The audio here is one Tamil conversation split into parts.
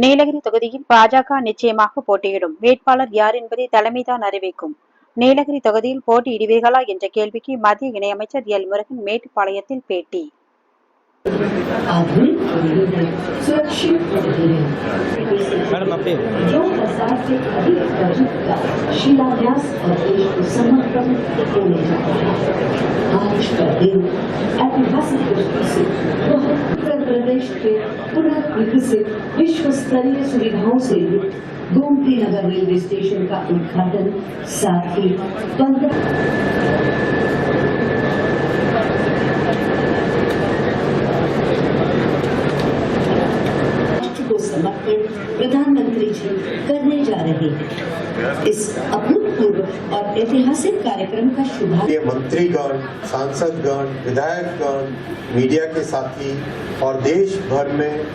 நீலகிரி தொகுதியில் பாஜக நிச்சயமாக போட்டியிடும் வேட்பாளர் யார் என்பதை தலைமைதான் அறிவிக்கும் நீலகிரி தொகுதியில் போட்டியிடுவீர்களா என்ற கேள்விக்கு மத்திய இணையமைச்சர் எல் முருகன் மேட்டுப்பாளையத்தில் பேட்டி आधुनिक परिवहन सुरक्षित परिवहन मैडम अपने दो हजार से अधिक प्रोजेक्ट का शिलान्यास देश के पुनः विकसित विश्व स्तरीय सुविधाओं से गोमती नगर रेलवे स्टेशन का उद्घाटन साथ ही पंद्रह समर्पण प्रधानमंत्री जी करने जा रहे हैं। इस अभूतपूर्व और ऐतिहासिक कार्यक्रम का शुभारंभ ये मंत्रीगण सांसदगण विधायकगण मीडिया के साथी और देश भर में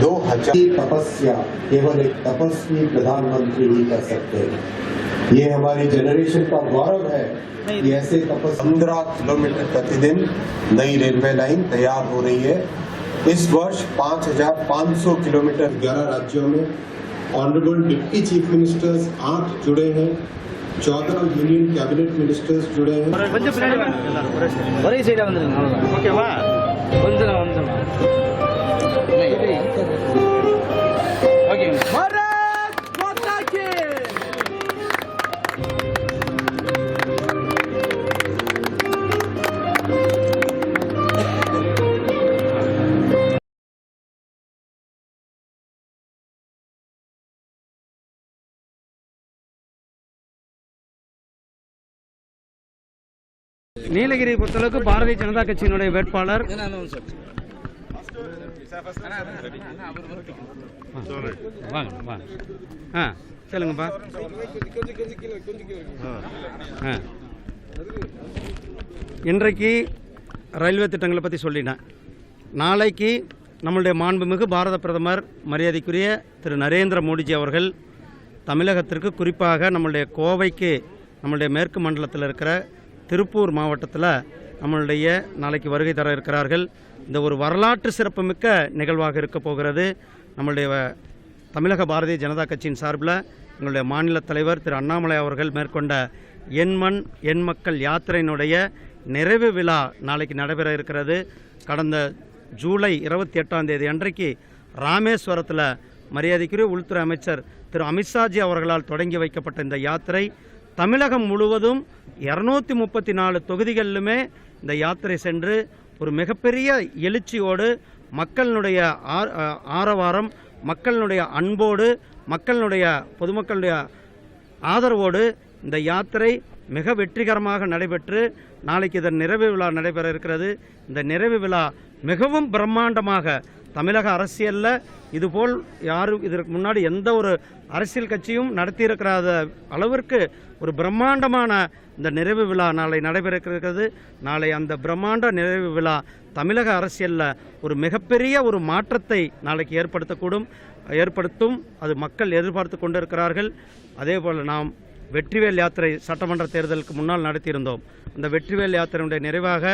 दो हज़ार की तपस्या केवल एक तपस्वी प्रधानमंत्री ही कर सकते हैं। ये हमारी जनरेशन का गौरव है कि ऐसे तपस्वी पंद्रह किलोमीटर प्रतिदिन नई रेलवे लाइन तैयार हो रही है। इस वर्ष 5,500 किलोमीटर 11 राज्यों में ऑनरेबल डिप्टी चीफ मिनिस्टर्स आठ जुड़े हैं चौदह यूनियन कैबिनेट मिनिस्टर्स जुड़े हैं நீலகிரி பொறுத்தளவுக்கு பாரதிய ஜனதா கட்சியினுடைய வேட்பாளர். வாங்க வாங்க. ஆ சொல்லுங்கப்பா. ஆ. இன்றைக்கு ரயில்வே திட்டங்களை பற்றி சொல்லிட்டேன். நாளைக்கு நம்மளுடைய மாண்புமிகு பாரத பிரதமர் மரியாதைக்குரிய திரு நரேந்திர மோடிஜி அவர்கள் தமிழகத்திற்கு குறிப்பாக நம்மளுடைய கோவைக்கு நம்மளுடைய மேற்கு மண்டலத்தில் இருக்கிற திருப்பூர் மாவட்டத்தில் நம்மளுடைய நாளைக்கு வருகை தர இருக்கிறார்கள். இந்த ஒரு வரலாற்று சிறப்புமிக்க நிகழ்வாக இருக்க போகிறது. நம்மளுடைய தமிழக பாரதிய ஜனதா கட்சியின் சார்பில் எங்களுடைய மாநில தலைவர் திரு அண்ணாமலை அவர்கள் மேற்கொண்ட என் மண் என் மக்கள் யாத்திரையினுடைய நிறைவு விழா நாளைக்கு நடைபெற இருக்கிறது. கடந்த ஜூலை இருபத்தி எட்டாம் தேதி அன்றைக்கு ராமேஸ்வரத்தில் மரியாதைக்குரிய உள்துறை அமைச்சர் திரு அமித்ஷாஜி அவர்களால் தொடங்கி வைக்கப்பட்ட இந்த யாத்திரை தமிழகம் முழுவதும் இரநூத்தி முப்பத்தி நாலு தொகுதிகளிலுமே இந்த யாத்திரை சென்று ஒரு மிகப்பெரிய எழுச்சியோடு மக்களினுடைய ஆர்- ஆரவாரம் மக்களினுடைய அன்போடு மக்களினுடைய பொதுமக்களுடைய ஆதரவோடு இந்த யாத்திரை மிக வெற்றிகரமாக நடைபெற்று நாளைக்கு இதன் நிறைவு விழா நடைபெற இருக்கிறது. இந்த நிறைவு விழா மிகவும் பிரம்மாண்டமாக தமிழக அரசியலில் இதுபோல் யாரும் இதற்கு முன்னாடி எந்த ஒரு அரசியல் கட்சியும் நடத்தியிருக்கிறாத அளவிற்கு ஒரு பிரம்மாண்டமான இந்த நிறைவு விழா நாளை நடைபெற இருக்கிறது நாளை அந்த பிரம்மாண்ட நிறைவு விழா தமிழக அரசியலில் ஒரு மிகப்பெரிய ஒரு மாற்றத்தை நாளைக்கு ஏற்படுத்தக்கூடும். ஏற்படுத்தும் அது மக்கள் எதிர்பார்த்து கொண்டிருக்கிறார்கள். அதே போல் நாம் வெற்றிவேல் யாத்திரை சட்டமன்ற தேர்தலுக்கு முன்னால் நடத்தியிருந்தோம். அந்த வெற்றிவேல் யாத்திரையுடைய நிறைவாக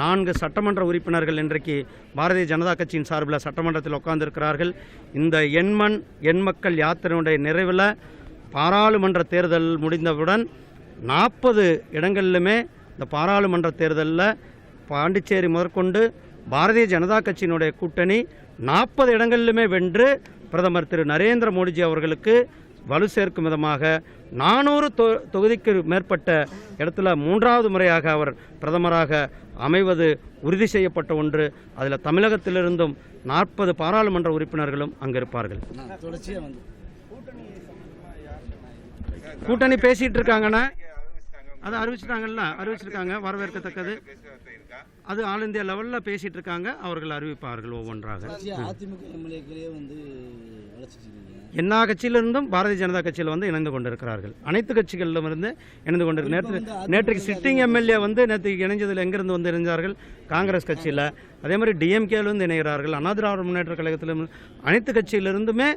நான்கு சட்டமன்ற உறுப்பினர்கள் இன்றைக்கு பாரதிய ஜனதா கட்சியின் சார்பில் சட்டமன்றத்தில் உட்கார்ந்திருக்கிறார்கள். இந்த எண்மண் எண் மக்கள் யாத்திரையுடைய நிறைவில் பாராளுமன்ற தேர்தல் முடிந்தவுடன் நாற்பது இடங்களிலுமே இந்த பாராளுமன்ற தேர்தலில் பாண்டிச்சேரி முதற்கொண்டு பாரதிய ஜனதா கட்சியினுடைய கூட்டணி நாற்பது இடங்களிலுமே வென்று பிரதமர் திரு நரேந்திர மோடிஜி அவர்களுக்கு வலு சேர்க்கும் விதமாக நானூறு தொ தொகுதிக்கு மேற்பட்ட இடத்துல மூன்றாவது முறையாக அவர் பிரதமராக அமைவது உறுதி செய்யப்பட்ட ஒன்று. அதில் தமிழகத்திலிருந்தும் நாற்பது பாராளுமன்ற உறுப்பினர்களும் அங்கு இருப்பார்கள் கூட்டணி பேசிட்டு இருக்காங்கன்னா அது அறிவிச்சிட்டாங்கல்ல அறிவிச்சிருக்காங்க வரவேற்கத்தக்கது. அது ஆல் இந்தியா லெவலில் பேசிட்டு இருக்காங்க அவர்கள் அறிவிப்பார்கள் ஒவ்வொன்றாக. அதிமுக எம்எல்ஏக்களே வந்து எல்லா கட்சியிலிருந்தும் பாரதிய ஜனதா கட்சியில் வந்து இணைந்து கொண்டிருக்கிறார்கள். அனைத்து கட்சிகளிலும் இருந்து இணைந்து கொண்டிருக்கு நேற்று நேற்றுக்கு சிட்டிங் எம்எல்ஏ வந்து நேற்று இணைஞ்சதில் எங்கிருந்து வந்து இணைஞ்சார்கள்? காங்கிரஸ் கட்சியில். அதே மாதிரி டிஎம்கேலேருந்து இணைகிறார்கள். அண்ணா திராவிட முன்னேற்ற கழகத்திலும் அனைத்து கட்சியிலிருந்துமே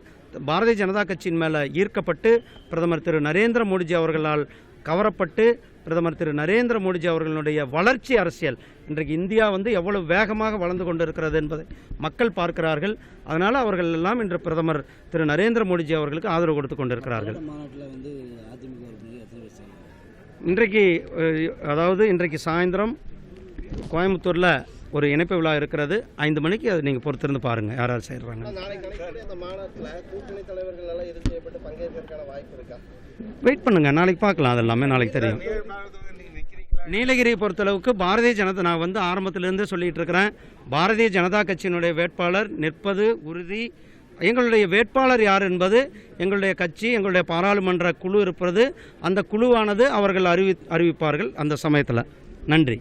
பாரதிய ஜனதா கட்சியின் மேலே ஈர்க்கப்பட்டு பிரதமர் திரு நரேந்திர மோடிஜி அவர்களால் கவரப்பட்டு பிரதமர் திரு நரேந்திர மோடிஜி அவர்களுடைய வளர்ச்சி அரசியல். இன்றைக்கு இந்தியா வந்து எவ்வளவு வேகமாக வளர்ந்து கொண்டிருக்கிறது என்பதை மக்கள் பார்க்கிறார்கள். அதனால் அவர்கள் எல்லாம் இன்று பிரதமர் திரு நரேந்திர மோடிஜி அவர்களுக்கு ஆதரவு கொடுத்து கொண்டிருக்கிறார்கள். இன்றைக்கு அதாவது இன்றைக்கு சாயந்தரம் கோயம்புத்தூரில் ஒரு இணைப்பு விழா இருக்கிறது. ஐந்து மணிக்கு அது நீங்கள் பொறுத்திருந்து பாருங்கள் யார் யார் செய்கிறாங்க வெயிட் பண்ணுங்க நாளைக்கு பார்க்கலாம் அது எல்லாமே நாளைக்கு தெரியும். நீலகிரியை பொறுத்தளவுக்கு பாரதிய ஜனதா நான் வந்து ஆரம்பத்திலிருந்து சொல்லிட்டு இருக்கிறேன். பாரதிய ஜனதா கட்சியினுடைய வேட்பாளர் நிற்பது உறுதி. எங்களுடைய வேட்பாளர் யார் என்பது எங்களுடைய கட்சி எங்களுடைய பாராளுமன்ற குழு இருப்பது அந்த குழுவானது அவர்கள் அறிவி அறிவிப்பார்கள் அந்த சமயத்தில். நன்றி.